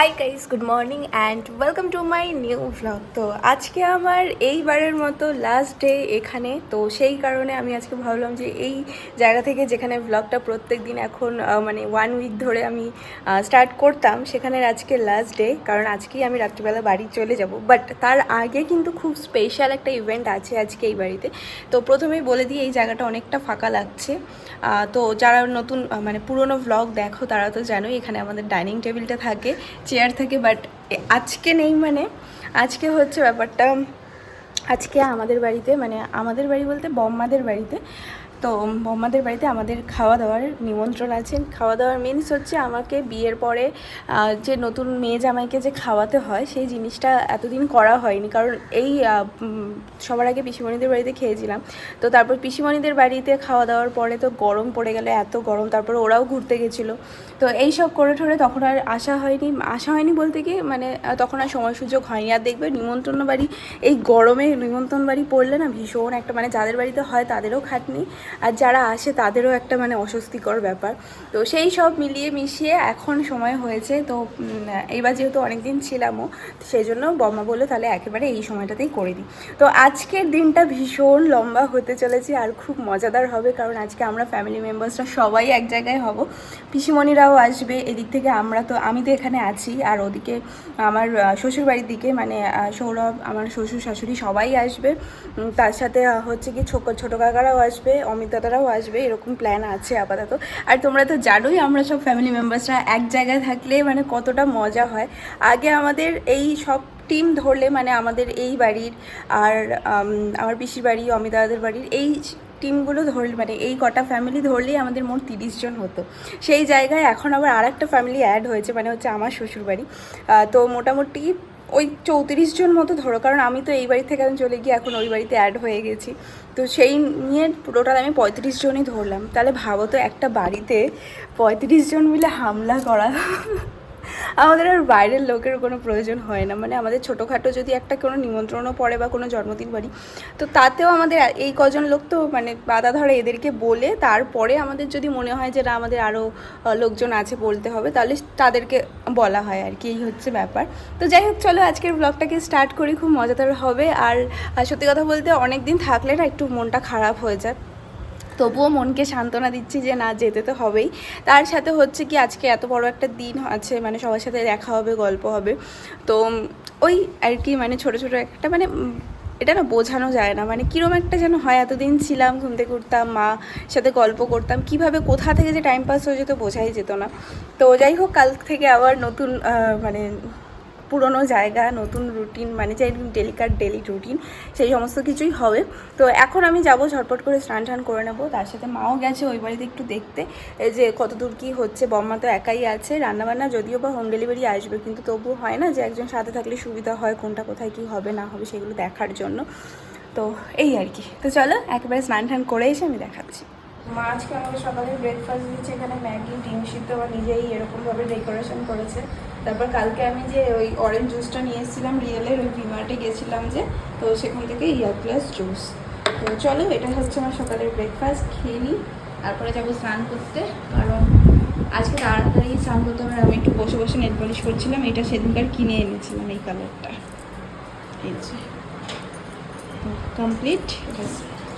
Hi guys good morning and welcome to my new vlog তো আজকে আমার এইবারের মতো লাস্ট ডে এখানে। তো সেই কারণে আমি আজকে ভাবলাম যে এই জায়গা থেকে যেখানে ভ্লগটা প্রত্যেক দিন এখন মানে ওয়ান উইক ধরে আমি স্টার্ট করতাম, সেখানের আজকে লাস্ট ডে কারণ আজকেই আমি রাত্রিবেলা বাড়ি চলে যাব। বাট তার আগে কিন্তু খুব স্পেশাল একটা ইভেন্ট আছে আজকে এই বাড়িতে। তো প্রথমেই বলে দিই, এই জায়গাটা অনেকটা ফাঁকা লাগছে। তো যারা নতুন মানে পুরনো ভ্লগ দেখো, তারা তো জানোই এখানে আমাদের ডাইনিং টেবিলটা থাকে। চেয়ার থাকে বাট আজকে নেই মানে আজকে হচ্ছে ব্যাপারটা, আজকে আমাদের বাড়িতে মানে আমাদের বাড়ি বলতে বম্মাদের বাড়িতে, তো বম্মাদের বাড়িতে আমাদের খাওয়া দাওয়ার নিমন্ত্রণ আছে। খাওয়া দাওয়ার মিনস হচ্ছে আমাকে বিয়ের পরে যে নতুন মেয়ে জামাইকে যে খাওয়াতে হয়, সেই জিনিসটা এতদিন করা হয়নি। কারণ এই সবার আগে পিসিমণিদের বাড়িতে খেয়েছিলাম। তো তারপর পিসিমণিদের বাড়িতে খাওয়া দাওয়ার পরে তো গরম পড়ে গেলে, এত গরম, তারপর ওরাও ঘুরতে গেছিল। তো এই সব করে ঠরে তখন আর আসা হয়নি আসা হয়নি বলতে কি মানে তখন আর সময় সুযোগ হয়নি। আর দেখবে নিমন্ত্রণ বাড়ি, এই গরমে নিমন্ত্রণ বাড়ি পড়লে না ভীষণ একটা মানে যাদের বাড়িতে হয় তাদেরও খাটনি, আর যারা আসে তাদেরও একটা মানে অস্বস্তিকর ব্যাপার। তো সেই সব মিলিয়ে মিশিয়ে এখন সময় হয়েছে, তো এইবার যেহেতু অনেক দিন ছিলামও সেই জন্য বম্মা বলল তাহলে একেবারে এই সময়টাতেই করে দিই। তো আজকের দিনটা ভীষণ লম্বা হতে চলেছে আর খুব মজাদার হবে, কারণ আজকে আমরা ফ্যামিলি মেম্বার্সরা সবাই এক জায়গায় হব। পিসিমণিরাও আসবে, এদিক থেকে আমরা তো, আমি তো এখানে আছি, আর ওদিকে আমার শ্বশুরবাড়ির দিকে মানে সৌরভ, আমার শ্বশুর শাশুড়ি সবাই আসবে। তার সাথে হচ্ছে কি ছোট ছোটো কাকারাও আসবে অমিতাদারাও আসবে, এরকম প্ল্যান আছে আপাতত। আর তোমরা তো জানোই, আমরা সব ফ্যামিলি মেম্বার্সরা এক জায়গায় থাকলে মানে কতটা মজা হয়। আগে আমাদের এই সব টিম ধরলে মানে আমাদের এই বাড়ির, আর আমার পিসির বাড়ি, অমিত দাদাদের বাড়ির, এই টিমগুলো ধরলে মানে এই কটা ফ্যামিলি ধরলেই আমাদের মোট তিরিশ জন হতো। সেই জায়গায় এখন আবার আর একটা ফ্যামিলি অ্যাড হয়েছে মানে হচ্ছে আমার শ্বশুরবাড়ি। তো মোটামুটি ওই চৌত্রিশ জন মতো ধরো, কারণ আমি তো এই বাড়ি থেকে চলে গিয়ে এখন ওই বাড়িতে অ্যাড হয়ে গেছি। তো সেই নিয়ে টোটাল আমি পঁয়ত্রিশ জনই ধরলাম। তাহলে ভাবো তো একটা বাড়িতে পঁয়ত্রিশ জন মিলে হামলা করা। আমাদের আর বাইরের লোকের কোনো প্রয়োজন হয় না। মানে আমাদের ছোটোখাটো যদি একটা কোনো নিমন্ত্রণও পড়ে বা কোনো জন্মদিন বাড়ি, তো তাতেও আমাদের এই কজন লোক তো মানে বাধা ধরে এদেরকে বলে তারপরে আমাদের যদি মনে হয় যে না, আমাদের আরও লোকজন আছে বলতে হবে, তাহলে তাদেরকে বলা হয় আর কি। এই হচ্ছে ব্যাপার। তো যাই হোক, চলো আজকের ব্লগটাকে স্টার্ট করি। খুব মজাদার হবে। আর সত্যি কথা বলতে অনেক দিন থাকলে না একটু মনটা খারাপ হয়ে যায়। তবুও মনকে সান্ত্বনা দিচ্ছি যে না, যেতে তো হবেই। তার সাথে হচ্ছে কি, আজকে এত বড় একটা দিন আছে মানে সবার সাথে দেখা হবে, গল্প হবে। তো ওই আর কি মানে ছোট ছোট একটা মানে এটা না বোঝানো যায় না। মানে কীরকম একটা যেন হয়, এতদিন ছিলাম, ঘুম থেকে উঠতাম মা সাথে গল্প করতাম, কীভাবে কোথা থেকে যে টাইম পাস হয়ে যেত বোঝাই যেত না। তো যাই হোক, কাল থেকে আবার নতুন মানে পুরনো জায়গা, নতুন রুটিন মানে যে ডেলিকার ডেলি রুটিন সেই সমস্ত কিছুই হবে। তো এখন আমি যাব, ঝটপট করে স্নান টান করে নেব। তার সাথে মাও গেছে ওই বাড়িতে একটু দেখতে। যে কতদূর কী হচ্ছে, বম্মা তো একাই আছে। রান্নাবান্না যদিও বা হোম ডেলিভারি আসবে, কিন্তু তবু হয় না যে একজন সাথে থাকলে সুবিধা হয়, কোনটা কোথায় কী হবে, না হবে সেগুলো দেখার জন্য। তো এই আর কি। তো চলো, একেবারে স্নান টান করে এসে আমি দেখাচ্ছি। মা আজকে সকালে ব্রেকফাস্ট দিচ্ছে এখানে ম্যাগি, ডিম সিদ্ধ, বা নিজেই এরকমভাবে ডেকোরেশন করেছে। তারপর কালকে আমি যে ওই অরেঞ্জ জুসটা নিয়ে এসেছিলাম রিয়েলের ওই ভিমার্টে গেছিলাম যে, তো সেখান থেকে ইয়ার প্লাস জুস তো চলো, এটা হচ্ছে আমার সকালের ব্রেকফাস্ট খেয়ে নিই। তারপরে যাব স্নান করতে, কারণ আজকে তাড়াতাড়ি স্নান করতে হবে, আমি একটু বসে বসে নেট পলিশ করছিলাম, এটা সেদিনকার কিনে এনেছিলাম এই কালারটা এই যে। কমপ্লিট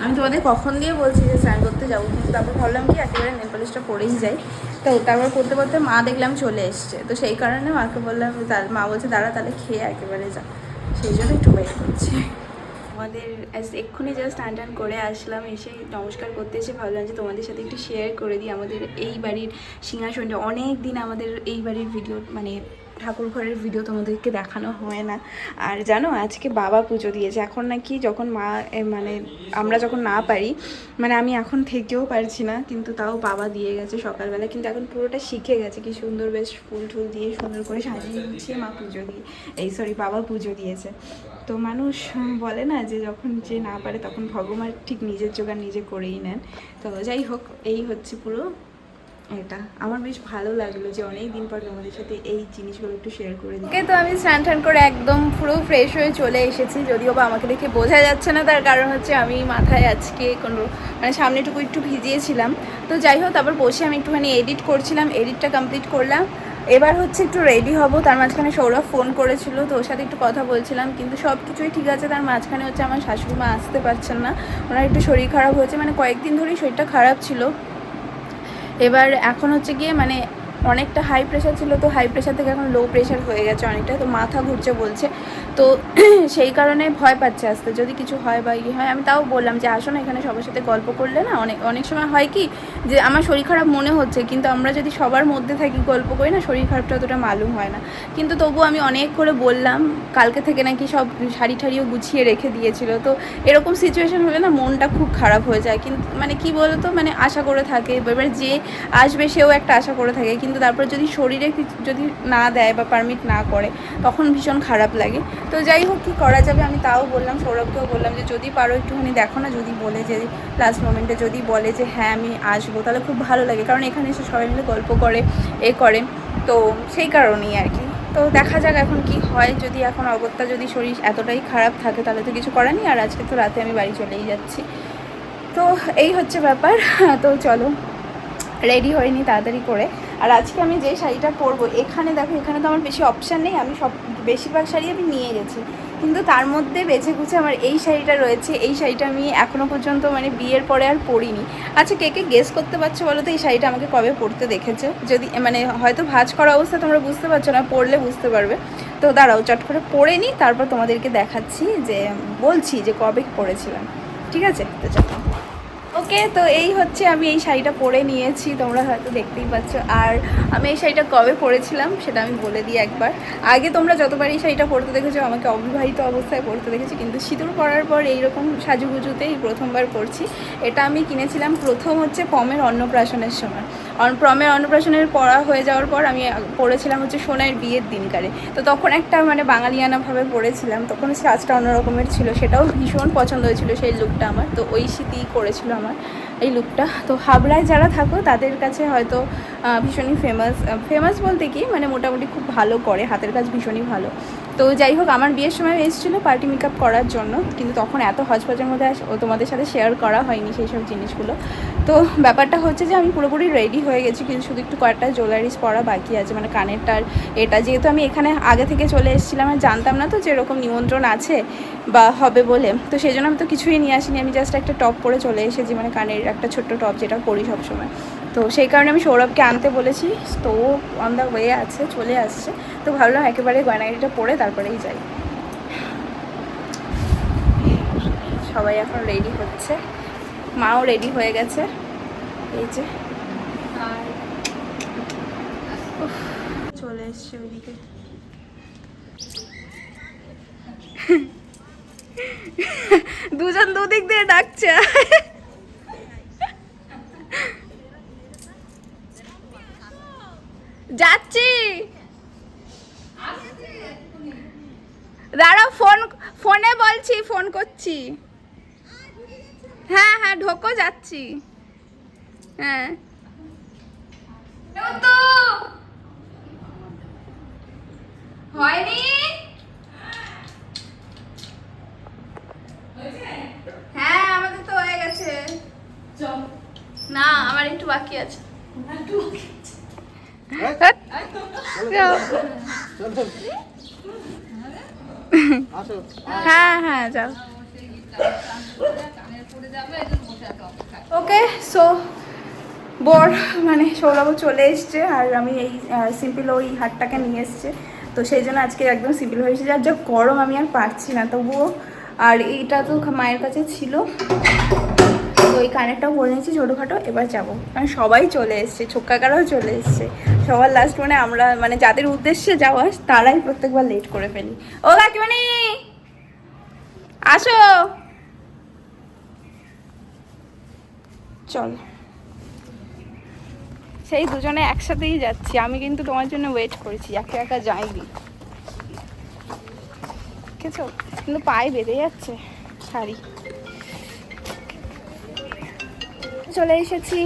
আমি তোমাদের কখন দিয়ে বলছি যে স্নান করতে যাব, কিন্তু তারপর ভাবলাম কি একেবারে নেল পলিশটা পরেই যাই। তো তারপর করতে করতে মা দেখলাম চলে এসছে। তো সেই কারণে মাকে বললাম তার- মা বলছে, দাঁড়া, তাহলে খেয়ে একেবারে যা। সেই জন্য একটু ওয়েট করছি। আমাদের এক্ষুনি জাস্ট স্নান টান করে আসলাম, এসে নমস্কার করতে এসে ভাবলাম যে তোমাদের সাথে একটু শেয়ার করে দিই আমাদের এই বাড়ির সিংহাসনটা। অনেক দিন আমাদের এই বাড়ির ভিডিও মানে ঠাকুর ঘরের ভিডিও তোমাদেরকে দেখানো হয় না। আর জানো, আজকে বাবা পুজো দিয়েছে। এখন নাকি যখন মা মানে আমরা যখন না পারি মানে আমি এখন থেকেও পারছি না, কিন্তু তাও বাবা দিয়ে গেছে সকালবেলা। কিন্তু এখন পুরোটা শিখে গেছে কি সুন্দর বেশ ফুল টুল দিয়ে সুন্দর করে সাজিয়ে গুছিয়ে মা পুজো দিয়ে, এই সরি বাবা পুজো দিয়েছে। তো মানুষ বলে না যে যখন যে না পারে তখন ভগবান ঠিক নিজের জোগাড় নিজে করেই নেন। তো যাই হোক, এই হচ্ছে পুরো এটা। আমার বেশ ভালো লাগল যে অনেক দিন পর তোমাদের সাথে এই জিনিসগুলো একটু শেয়ার করে দিই তো আমি স্নান টান করে একদম পুরো ফ্রেশ হয়ে চলে এসেছি, যদিও বা আমাকে দেখে বোঝা যাচ্ছে না তার কারণ হচ্ছে আমি মাথায় আজকে কোনো মানে সামনেটুকু একটু ভিজিয়েছিলাম। তো যাই হোক, তারপর বসে আমি একটুখানি এডিট করছিলাম এডিটটা কমপ্লিট করলাম। এবার হচ্ছে একটু রেডি হব, তার মাঝখানে সৌরভ ফোন করেছিল, তো ওর সাথে একটু কথা বলছিলাম, কিন্তু সব কিছুই ঠিক আছে, তার মাঝখানে হচ্ছে আমার শাশুড়ি মা আসতে পারছেন না। ওনার একটু শরীর খারাপ হয়েছে মানে কয়েকদিন ধরেই শরীরটা খারাপ ছিল। এবার এখন হচ্ছে গিয়ে মানে অনেকটা হাই প্রেশার ছিল, তো হাই প্রেশার থেকে এখন লো প্রেশার হয়ে গেছে অনেকটা, তো মাথা ঘুরছে বলছে। তো সেই কারণে ভয় পাচ্ছে আসতে। যদি কিছু হয় বা ইয়ে হয়, আমি তাও বললাম যে, আসো না এখানে সবার সাথে গল্প করলে না? অনেক অনেক সময় হয় কি যে, আমার শরীর খারাপ মনে হচ্ছে, কিন্তু আমরা যদি সবার মধ্যে থাকি গল্প করি না, শরীর খারাপটা অতটা মালুম হয় না। কিন্তু তবু আমি অনেক করে বললাম, কালকে থেকে নাকি সব শাড়ি ঠাড়িও গুছিয়ে রেখে দিয়েছিল। তো এরকম সিচুয়েশন হলে না মনটা খুব খারাপ হয়ে যায়। কিন্তু মানে কি বলতো মানে আশা করে থাকে, এবার যে আসবে সেও একটা আশা করে থাকে। কিন্তু তারপর যদি শরীরে যদি না দেয় বা পারমিট না করে, তখন ভীষণ খারাপ লাগে। তো যাই হোক, কী করা যাবে? আমি তাও বললাম, সৌরভকেও বললাম যে, যদি পারো একটুখানি দেখো না, যদি বলে যে লাস্ট মোমেন্টে যদি বলে যে হ্যাঁ আমি আসব, তাহলে খুব ভালো লাগে। কারণ এখানে এসে সবাই মিলে গল্প করে, এ করে। তো সেই কারণেই আর কি। তো দেখা যাক এখন কি হয়। যদি এখন অগত্যা যদি শরীর এতটাই খারাপ থাকে, তাহলে তো কিছু করার নেই। আর আজকে তো রাতে আমি বাড়ি চলেই যাচ্ছি। তো এই হচ্ছে ব্যাপার। তো চলো রেডি হয়নি তাড়াতাড়ি করে। আর আজকে আমি যে শাড়িটা পরবো, এখানে দেখো, এখানে তো আমার বেশি অপশান নেই। আমি সব বেশিরভাগ শাড়ি আমি নিয়ে গেছি। কিন্তু তার মধ্যে বেছে কুছে আমার এই শাড়িটা রয়েছে, এই শাড়িটা আমি এখনও পর্যন্ত মানে বিয়ের পরে আর পরিনি। আচ্ছা কে কে গেস করতে পারছ বলো তো এই শাড়িটা আমাকে কবে পরতে দেখেছ? যদি মানে হয়তো ভাঁজ করা অবস্থা তোমরা বুঝতে পারছ না, পরলে বুঝতে পারবে। তো দাঁড়াও, চট করে পরে নিই তারপর তোমাদেরকে দেখাচ্ছি যে, বলছি যে কবে পরেছিলাম। ঠিক আছে? তো চলো। ওকে, তো এই হচ্ছে আমি এই শাড়িটা পরে নিয়েছি, তোমরা হয়তো দেখতেই পাচ্ছ। আর আমি এই শাড়িটা কবে পরেছিলাম সেটা আমি বলে দিই একবার। আগে তোমরা যতবার এই শাড়িটা পরতে দেখেছ, আমাকে অবিবাহিত অবস্থায় পরতে দেখেছি, কিন্তু সিঁদুর পরার পর এইরকম সাজুগুজুতে এই প্রথমবার পরছি। এটা আমি কিনেছিলাম প্রথম হচ্ছে পমের অন্নপ্রাশনের সময়। প্রমের অন্নপ্রাশনের পড়া হয়ে যাওয়ার পর আমি পড়েছিলাম হচ্ছে সোনার বিয়ের দিনকারে। তো তখন একটা মানে বাঙালিয়ানাভাবে পড়েছিলাম তখন সাজটা অন্যরকমের ছিল, সেটাও ভীষণ পছন্দ হয়েছিল সেই লুকটা আমার, তো ওই স্মৃতিই করেছিল আমার এই লুকটা তো হাবড়ায় যারা থাকো, তাদের কাছে হয়তো ভীষণই ফেমাস ফেমাস বলতে কি মানে মোটামুটি খুব ভালো করে, হাতের কাজ ভীষণই ভালো। তো যাই হোক, আমার বিয়ের সময় এসেছিল পার্টি মেকআপ করার জন্য, কিন্তু তখন এত হজপজের মধ্যে ও তোমাদের সাথে শেয়ার করা হয়নি সেই সব জিনিসগুলো। তো ব্যাপারটা হচ্ছে যে আমি পুরোপুরি রেডি হয়ে গেছি, কিন্তু শুধু একটু কয়েকটা জুয়েলারিস পরা বাকি আছে মানে কানেরটার এটা। যেহেতু আমি এখানে আগে থেকে চলে এসেছিলাম, আর জানতাম না তো যে এরকম নিমন্ত্রণ আছে বা হবে বলে। তো সেই জন্য আমি তো কিছুই নিয়ে আসিনি, আমি জাস্ট একটা টপ পরে চলে এসেছি মানে কানের একটা ছোট্ট টপ যেটা পরি সবসময়। তো সেই কারণে আমি সৌরভকে আনতে বলেছি। তো অন দ্য ওয়ে আছে চলে আসছে। তো ভাবলাম একেবারে গয়নাগাড়িটা পরে তারপরেই যাই। সবাই এখন রেডি হচ্ছে। মাও রেডি হয়ে গেছে। এই যে। আর চলে এসছে ওইদিকে। দুজন দুদিক দিয়ে ডাকছে। যাচ্ছি। দাঁড়াও ফোন ফোনে বলছি ফোন করছি। হ্যাঁ হ্যাঁ ঢোকো যাচ্ছি। হ্যাঁ। হয়নি? হ্যাঁ আমাদের তো হয়ে গেছে। না আমার একটু বাকি আছে। যাও। হ্যাঁ হ্যাঁ ওকে সো বর মানে সৌরভও চলে এসছে আর আমি এই সিম্পল ওই হাটটাকে নিয়ে এসছে। তো সেই জন্য আজকে একদম সিম্পল হয়ে এসেছে। আর যা গরম, আমি আর পারছি না তবুও। আর এইটা তো মায়ের কাছে ছিল। তো ওই কানেরটাও পরে নিয়েছি ছোটোখাটো। এবার যাব। কারণ সবাই চলে এসছে ছোক্কাকারাও চলে এসছে। সবার লাস্ট মানে আমরা মানে যাদের উদ্দেশ্যে যাওয়া, তারাই প্রত্যেকবার লেট করে ফেলি। ও কাকিমানি আসো! চল। সেই দুজনে একসাথেই যাচ্ছি, আমি কিন্তু তোমার জন্য ওয়েট করেছি, একা একা যাইনি। দেখেছ? কিন্তু পায়ে বেঁধে যাচ্ছে শাড়ি। চলে এসেছি।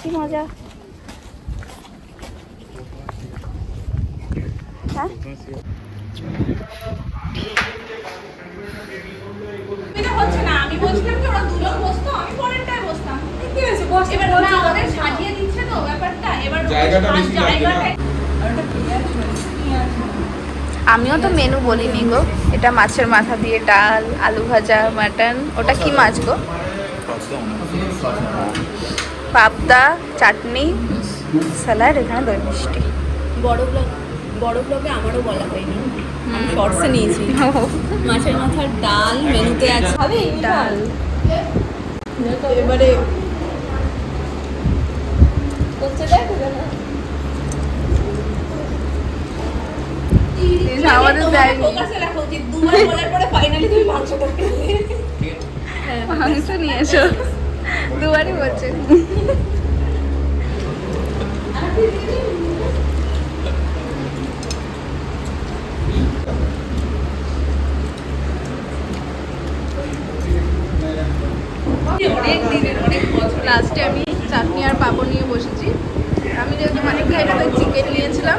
কি মজা হ্যাঁ এটা হচ্ছে না আমি বলছিলাম কি ওরা দুজন বসতো আমি পরেরটায় বসতাম কি হয়েছে বস এবার না ওদের সাজিয়ে দিচ্ছে তো ব্যাপারটা এবার জায়গাটা আর বেশি লাগছে না? জায়গাটা আমিও তো মেনু বলিনি গো। এটা মাছের মাথা দিয়ে ডাল আলু ভাজা মাটন। ওটা কি মাছ গো? পাবদা চাটনি স্যালাড এখানে দই মিষ্টি। বড় ব্লগ বড় ব্লগে আমারও বলা হয়নি। শর্টসে নিয়েছি। মাছের মাথার ডাল মেনুতে আছে। হবে ডাল। এবারে আমাদের রাখা উচিত দুবার বলার পরে ফাইনালি তুমি মাংসটা পেলে মাংস নিয়ে এসো দুবারই বলছে অনেক দিনের অনেক বছর লাস্টে আমি চাটনি আর পাঁপড় নিয়ে বসেছি। আমি যেহেতু মানে খাইটা চিকেন নিয়েছিলাম।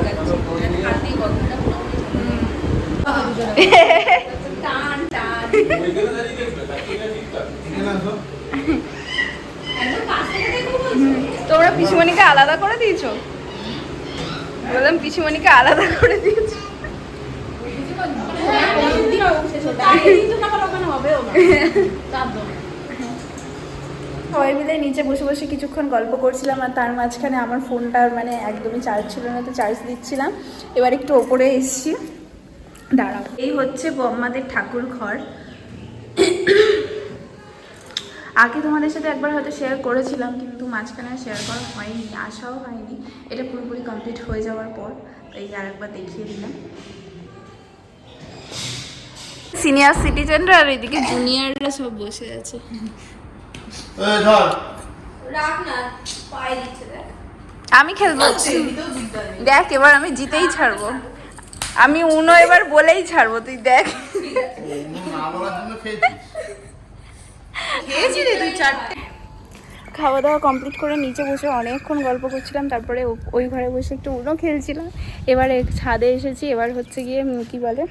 তোমরা পিসুমণিকে আলাদা করে দিয়েছ? বললাম পিসুমণিকে আলাদা করে দিয়েছ। সবাই মিলে নিচে বসে বসে কিছুক্ষণ গল্প করছিলাম আর তার মাঝখানে আমার ফোনটা মানে একদমই চার্জ ছিল না, তো চার্জ দিচ্ছিলাম। এবার একটু ওপরে এসছি। দাঁড়াও। এই হচ্ছে বম্মাদের ঠাকুর ঘর। আগে তোমাদের সাথে একবার হয়তো শেয়ার করেছিলাম, কিন্তু মাঝখানে শেয়ার করা হয়নি আসাও হয়নি। এটা পুরোপুরি কমপ্লিট হয়ে যাওয়ার পর এই আরেকবার দেখিয়ে দিলাম। সিনিয়র সিটিজেনরা আর এদিকে জুনিয়ররা সব বসে আছে। রাখ না পায়ে দিচ্ছে দেখ। আমি খেলব। দেখ এবার আমি জিতেই ছাড়বো। আমি উনো এবার বলেই ছাড়বো তুই দেখ। রে তুই চারটে? খাওয়া দাওয়া কমপ্লিট করে নিচে বসে অনেকক্ষণ গল্প করছিলাম তারপরে ও- ওই ঘরে বসে একটু উনো খেলছিলাম। এবারে ছাদে এসেছি এবার হচ্ছে গিয়ে কি বলে?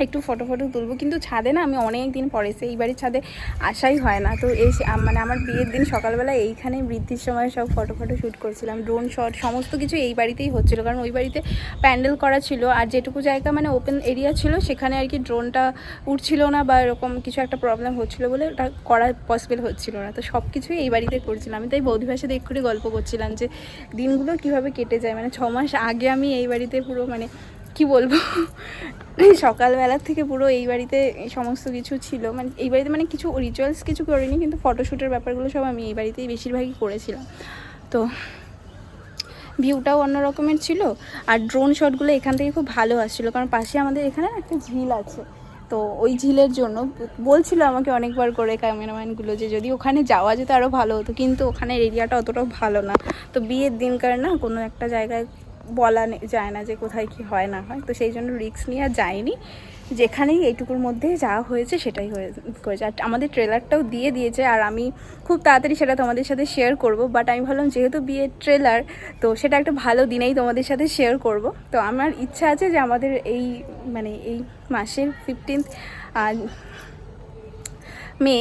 একটু ফটো ফটো তুলবো। কিন্তু ছাদে না আমি অনেক দিন পরে এসে এই বাড়ির ছাদে আসাই হয় না। তো আম- মানে আমার বিয়ের দিন সকালবেলা এইখানে বৃদ্ধির সময় সব ফটো ফটো শ্যুট করছিলাম। ড্রোন শট সমস্ত কিছু এই বাড়িতেই হচ্ছিল। কারণ ওই বাড়িতে প্যান্ডেল করা ছিল। আর যেটুকু জায়গা মানে ওপেন এরিয়া ছিল, সেখানে আর কি ড্রোনটা উঠছিল না বা এরকম কিছু একটা প্রবলেম হচ্ছিল বলে ওটা করা পসিবল হচ্ছিল না। তো সব কিছুই এই বাড়িতে করছিলাম। আমি তাই বৌদি ভাষাতে এক্ষুনি গল্প করছিলাম যে, দিনগুলো কীভাবে কেটে যায়? মানে ছ মাস আগে আমি এই বাড়িতে পুরো মানে কি বলব? সকালবেলার থেকে পুরো এই বাড়িতে সমস্ত কিছু ছিল। মানে এই বাড়িতে মানে কিছু রিচুয়ালস কিছু করিনি, কিন্তু ফটোশ্যুটের ব্যাপারগুলো সব আমি এই বাড়িতেই বেশিরভাগই করেছিলাম। তো ভিউটাও অন্য রকমের ছিল আর ড্রোন শটগুলো এখান থেকে খুব ভালো আসছিল, কারণ পাশে আমাদের এখানে একটা ঝিল আছে। তো ওই ঝিলের জন্য বলছিল আমাকে অনেকবার করে ক্যামেরাম্যানগুলো যে যদি ওখানে যাওয়া যেত আরও ভালো হতো, কিন্তু ওখানের এরিয়াটা অতটাও ভালো না। তো বিয়ের দিনকার না কোনো একটা জায়গায় বলা যায় না যে কোথায় কি হয়, না হয়। তো সেই জন্য রিস্ক নিয়ে আর যেখানেই এইটুকুর মধ্যে যা হয়েছে, সেটাই হয়ে করেছে। আর আমাদের ট্রেলারটাও দিয়ে দিয়েছে। আর আমি খুব তাড়াতাড়ি সেটা তোমাদের সাথে শেয়ার করব। বাট আমি ভাবলাম, যেহেতু বিয়ের ট্রেলার তো সেটা একটা ভালো দিনেই তোমাদের সাথে শেয়ার করব। তো আমার ইচ্ছা আছে যে আমাদের এই মানে এই মাসের ফিফটিন্থ মে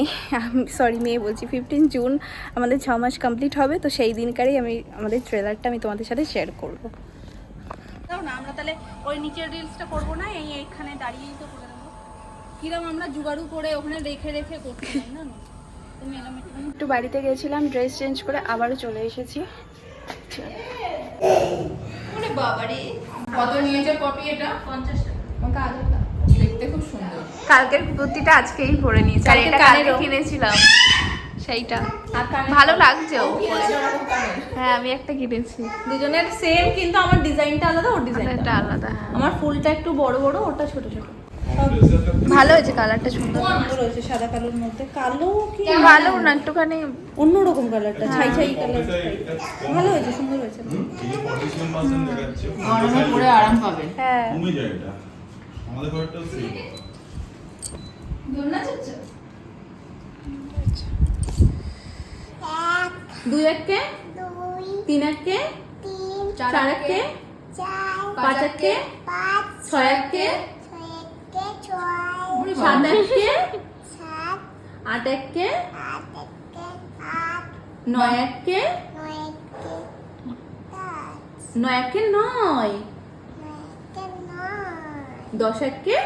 সরি মে বলছি ফিফটিন জুন আমাদের ছ মাস কমপ্লিট হবে। তো সেই দিনকারই আমি, আমাদের ট্রেলারটা আমি তোমাদের সাথে শেয়ার করব। না আমরা তাহলে ওই নিচের রিলসটা করব না এই এইখানে দাঁড়িয়েই তো করে দেবো কিরম আমরা জুগাড়ু করে ওখানে রেখে রেখে করছিলাম না একটু বাড়িতে গেছিলাম ড্রেস চেঞ্জ করে আবারও চলে এসেছি। ওরে বাবারে কত নিয়েছে কপি এটা? পঞ্চাশ টাকা। আমাকে আগে দাও। দেখতে খুব সুন্দর কালকের কুর্তিটা আজকেই পরে নিয়েছি আর কালকে এটা কালকে কিনেছিলাম। সেইটা। ভালো লাগছে। হ্যাঁ আমি একটা কিনেছি। দুজনের সেম কিন্তু আমার ডিজাইনটা আলাদা ওর ডিজাইনটা আলাদা। হ্যাঁ। আমার ফুলটা একটু বড় বড় ওটা ছোট ছোট। ভালো হয়েছে কালারটা সুন্দর। সুন্দর হয়েছে সাদা কালোর মধ্যে। কালো কি? ভালো না একটুখানি অন্যরকম কালারটা ছাই ছাই কালার ভালো হয়েছে সুন্দর হয়েছে। গরমে পরে আরাম পাবেন হ্যাঁ। কমে যায় এটা। আমাদের ঘরটাও সেম দুই এককে তিন এককে চার এককে পাঁচ এককে ছয় এককে সাত এককে আট এককে নয় এককে নয় একে? নয় দশ একে?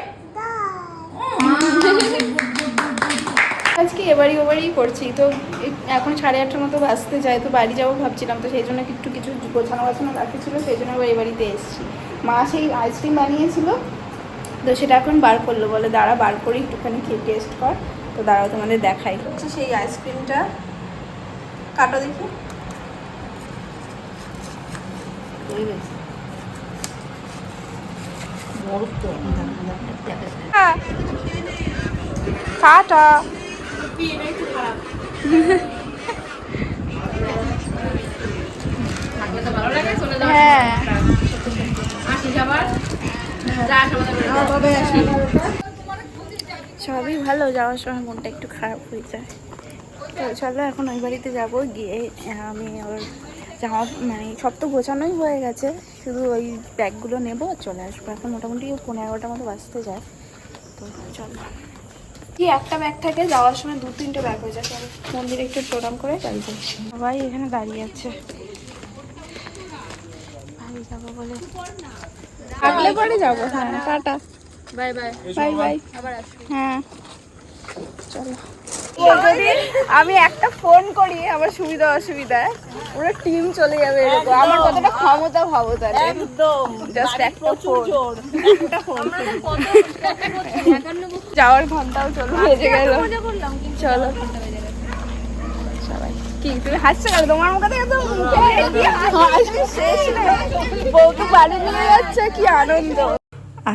আজকে এবারই ওবারই করছি। তো এখন সাড়ে আটটার মতো বাজতে যায়, তো বাড়ি যাব ভাবছিলাম, তো সেই জন্য একটু কিছু গোছানো গোছানো বাকি ছিল, সেই জন্য এবার এই বাড়িতে এসেছি। মা সেই আইসক্রিম বানিয়েছিল, তো সেটা এখন বার করল, বলে দাঁড়া বার করে একটুখানি খেয়ে টেস্ট কর, তো দাঁড়াও তোমাদের দেখাই। হচ্ছে সেই আইসক্রিমটা কাটো দেখি। কাটা। সবই ভালো, যাওয়ার সময় মনটা একটু খারাপ হয়ে যায়। তো চলো এখন ওই বাড়িতে যাব, গিয়ে আমি আবার জামা মানে সব তো গোছানোই হয়ে গেছে, শুধু ওই ব্যাগগুলো নেব চলে আসব। এখন মোটামুটি পনেরো এগারোটার মতো বাঁচতে যায়। তো চলো। কি একটা ব্যাগ থাকে যাওয়ার সময় দু তিনটে ব্যাগ হয়ে যাচ্ছে মন্দিরে একটু প্রণাম করে বাড়ি যাই। সবাই এখানে দাঁড়িয়ে আছে। বাড়ি যাব বলে। থাকলে পরে যাব? হ্যাঁ tata. Bye bye. Bye bye. আবার হ্যাঁ। চলো। যদি আমি একটা ফোন করি আমার সুবিধা অসুবিধা পুরো টিম চলে যাবে এরকম। আমার কতটা ক্ষমতা ভাবো তাহলে? একদম। জাস্ট একটা ফোন যাওয়ার ঘন্টাও চলো বেজে গেল। চলো। সবাই। কি তুমি হাসছো কেন? তোমার মুখে থেকে তো মুখে হাসি শেষ নেই বউকে বাড়ি নিয়ে যাচ্ছে কি আনন্দ।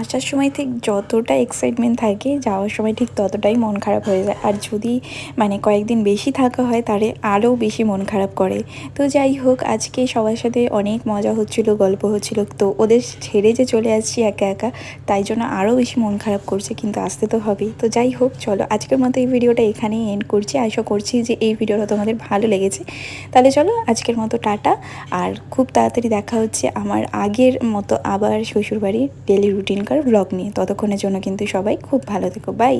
আসার সময় ঠিক যতটা এক্সাইটমেন্ট থাকে, যাওয়ার সময় ঠিক ততটাই মন খারাপ হয়ে যায়। আর যদি মানে কয়েকদিন বেশি থাকা হয়, তাহলে আরও বেশি মন খারাপ করে। তো যাই হোক, আজকে সবার সাথে অনেক মজা হচ্ছিল, গল্প হচ্ছিল। তো ওদের ছেড়ে যে চলে আসছি একা একা, তাই জন্য আরও বেশি মন খারাপ করছে, কিন্তু আসতে তো হবেই। তো যাই হোক, চলো আজকের মতো এই ভিডিওটা এখানেই এন্ড করছি। আশা করছি যে এই ভিডিওটা তোমাদের ভালো লেগেছে। তাহলে চলো আজকের মতো টাটা। আর খুব তাড়াতাড়ি দেখা হচ্ছে আমার আগের মতো আবার শ্বশুরবাড়ির ডেলি রুটিনকার ব্লগ নিয়ে। ততক্ষণের জন্য কিন্তু সবাই খুব ভালো থেকো। বাই